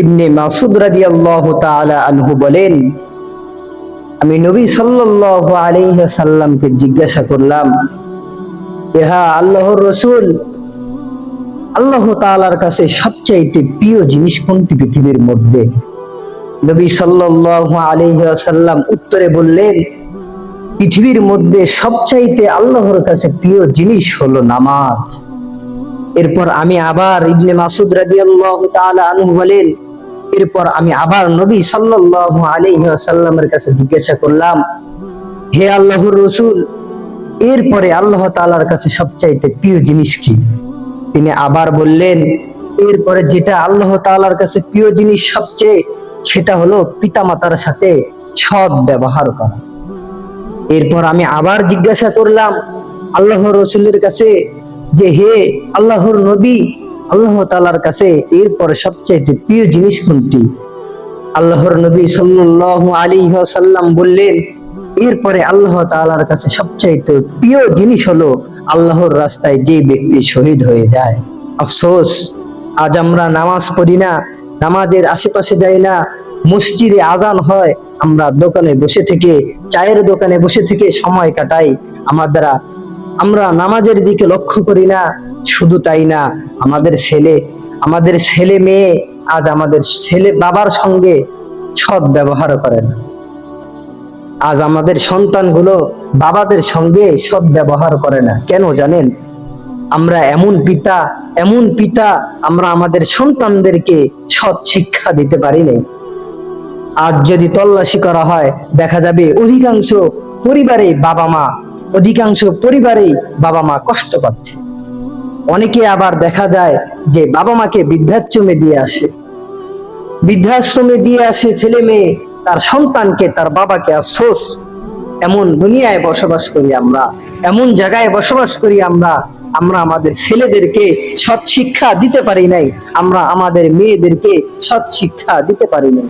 ইবনে মাসুদ রাদিয়াল্লাহু তাআলা আনহু বলেন, আমি নবী সাল্লাল্লাহু আলাইহি জিজ্ঞাসা করলাম, ইহা আল্লাহর রসুল? আল্লাহ তাআলার কাছে সবচাইতে প্রিয় জিনিস কোনটি পৃথিবীর মধ্যে? নবী সাল্লাল্লাহু আলাইহি উত্তরে বললেন, পৃথিবীর মধ্যে সবচাইতে আল্লাহর কাছে প্রিয় জিনিস হলো নামাজ। এরপর আমি আবার ইবনে মাসুদ রাদিয়াল্লাহু তাআলা আনহু বলেন, এরপর আমি আবার নবী সাল্লাল্লাহু আলাইহি ওয়াসাল্লামের কাছে জিজ্ঞাসা করলাম, হে আল্লাহর রাসূল, এরপরে আল্লাহ তাআলার কাছে সবচাইতে প্রিয় জিনিস কি? তিনি আবার বললেন, এরপরে যেটা আল্লাহ তাআলার কাছে প্রিয় জিনিস সবচেয়ে, সেটা হলো পিতামাতার সাথে সৎ ব্যবহার করা। এরপর আমি আবার জিজ্ঞাসা করলাম আল্লাহ রসুলের কাছে যে হে আল্লাহর নবী, আল্লাহ তালার কাছে এরপরে সবচাইতে প্রিয় জিনিস কোনটি? আল্লাহর নবী সাল্লাল্লাহু আলাইহি ওয়াসাল্লাম বললেন, এরপরে আল্লাহ তাআলার কাছে সবচাইতে প্রিয় জিনিস হলো আল্লাহর রাস্তায় যে ব্যক্তি শহীদ হয়ে যায়। আফসোস, আজ আমরা নামাজ পড়ি না, নামাজের আশেপাশে যাই না, মসজিদে আজান হয়, আমরা দোকানে বসে থেকে, চায়ের দোকানে বসে থেকে সময় কাটাই আমাদের আমরা নামাজের দিকে লক্ষ্য করি না, শুধু তাই না, আমাদের ছেলে আমাদের ছেলে মেয়ে আজ আমাদের ছেলে বাবার সঙ্গে সৎ ব্যবহার করে না। আজ আমাদের সন্তানগুলো বাবাদের সঙ্গে সৎ ব্যবহার করে না। কেন জানেন? আমরা এমন পিতা এমন পিতা আমরা আমাদের সন্তানদেরকে সৎ শিক্ষা দিতে পারি নাই। আজ যদি তল্লাশি করা হয়, দেখা যাবে অধিকাংশ পরিবারে বাবা মা অধিকাংশ পরিবারেই বাবা মা কষ্ট পাচ্ছে। অনেকে আবার দেখা যায় যে বাবা মাকে বৃদ্ধাশ্রমে দিয়ে আসে। বৃদ্ধাশ্রমে দিয়ে আসে ছেলে মেয়ে, তার সন্তানকে, তার বাবাকে, আফসোস। এমন দুনিয়ায় বসবাস করি আমরা, এমন জায়গায় বসবাস করি আমরা আমরা আমাদের ছেলেদেরকে সৎ শিক্ষা দিতে পারি নাই, আমরা আমাদের মেয়েদেরকে সৎ শিক্ষা দিতে পারি নাই।